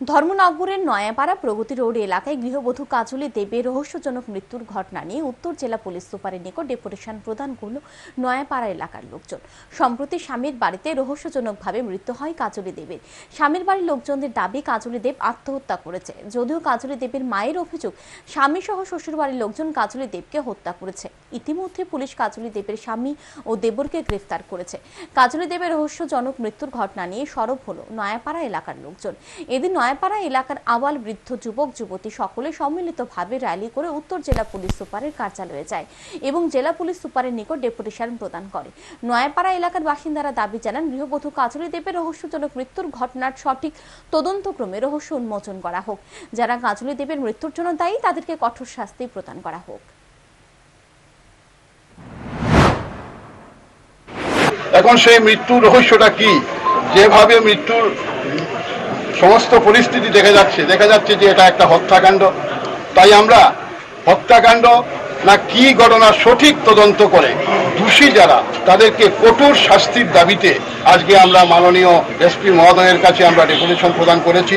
ধর্মনগরের নয়াপাড়া প্রগতি road এলাকায় গৃহবধূ কাজলি দেবের রহস্যজনক মৃত্যুর ঘটনা নিয়ে উত্তর জেলা পুলিশ সুপারের নিকট ডেপুটেশন প্রদান করল নয়াপাড়া এলাকার লোকজন। সম্প্রতি স্বামীর বাড়িতে রহস্যজনকভাবে মৃত্যু হয় কাজলি দেবের। স্বামীর বাড়ির লোকজনদের দাবি, কাজলি দেব আত্মহত্যা করেছে। যদিও কাজলি দেবের মায়ের অভিযোগ, স্বামী সহ শ্বশুর বাড়ির লোকজন কাজলি দেবকে হত্যা করেছে। ইতিমধ্যে পুলিশ কাজলি দেবের স্বামী ও দেবরকে গ্রেফতার করেছে। কাজলি দেবের রহস্যজনক মৃত্যুর ঘটনা নিয়ে সরব হলো নয়াপাড়া এলাকার লোকজন। এদিন নয়াপাড়া এলাকার আবাল বৃদ্ধ যুবক, যুবতী সকলে সম্মিলিতভাবে র্যালি করে উত্তর জেলা পুলিশ সুপারের কার্যালয়ে যায় এবং জেলা পুলিশ সুপারের নিকট ডেপুটেশন প্রদান করে। নয়াপাড়া এলাকার বাসিন্দারা দাবি জানান, গৃহবধূ কাজলি দেবের রহস্যজনক মৃত্যুর ঘটনার সঠিক তদন্তক্রমে রহস্য উন্মোচন করা হোক। যারা কাজলি দেবের মৃত্যুর জন্য দায়ী, তাদেরকে কঠোর শাস্তি প্রদান করা হোক। এখন সেই মৃত্যুর রহস্যটা কি? যেভাবে মৃত্যুর সমস্ত পরিস্থিতি দেখা যাচ্ছে। দেখা যাচ্ছে যে এটা একটা হত্যাকাণ্ড। তাই আমরা হত্যাকাণ্ড না কি ঘটনা সঠিক তদন্ত করে দোষী যারা, তাদেরকে কঠোর শাস্তির দাবিতে আজকে আমরা মাননীয় এসপি মহোদয়ের কাছে আমরা ডেপুটেশন প্রদান করেছি।